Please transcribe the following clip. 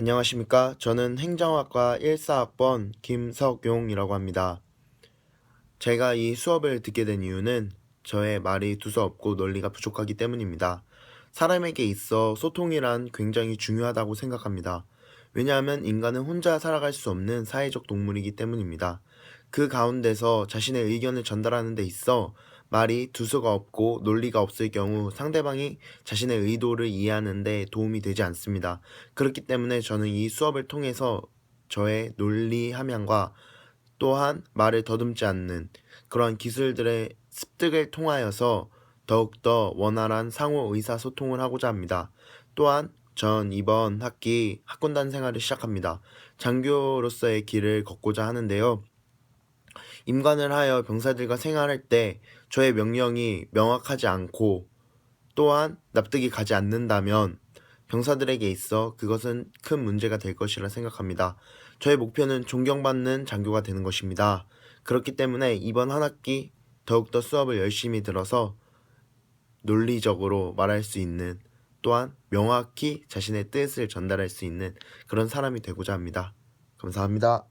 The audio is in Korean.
안녕하십니까. 저는 행정학과 14학번 김석용이라고 합니다. 제가 이 수업을 듣게 된 이유는 저의 말이 두서없고 논리가 부족하기 때문입니다. 사람에게 있어 소통이란 굉장히 중요하다고 생각합니다. 왜냐하면 인간은 혼자 살아갈 수 없는 사회적 동물이기 때문입니다. 그 가운데서 자신의 의견을 전달하는 데 있어 말이 두서가 없고 논리가 없을 경우 상대방이 자신의 의도를 이해하는 데 도움이 되지 않습니다. 그렇기 때문에 저는 이 수업을 통해서 저의 논리 함양과 또한 말을 더듬지 않는 그러한 기술들의 습득을 통하여서 더욱더 원활한 상호 의사소통을 하고자 합니다. 또한 전 이번 학기 학군단 생활을 시작합니다. 장교로서의 길을 걷고자 하는데요. 임관을 하여 병사들과 생활할 때 저의 명령이 명확하지 않고 또한 납득이 가지 않는다면 병사들에게 있어 그것은 큰 문제가 될 것이라 생각합니다. 저의 목표는 존경받는 장교가 되는 것입니다. 그렇기 때문에 이번 한 학기 더욱더 수업을 열심히 들어서 논리적으로 말할 수 있는 또한 명확히 자신의 뜻을 전달할 수 있는 그런 사람이 되고자 합니다. 감사합니다.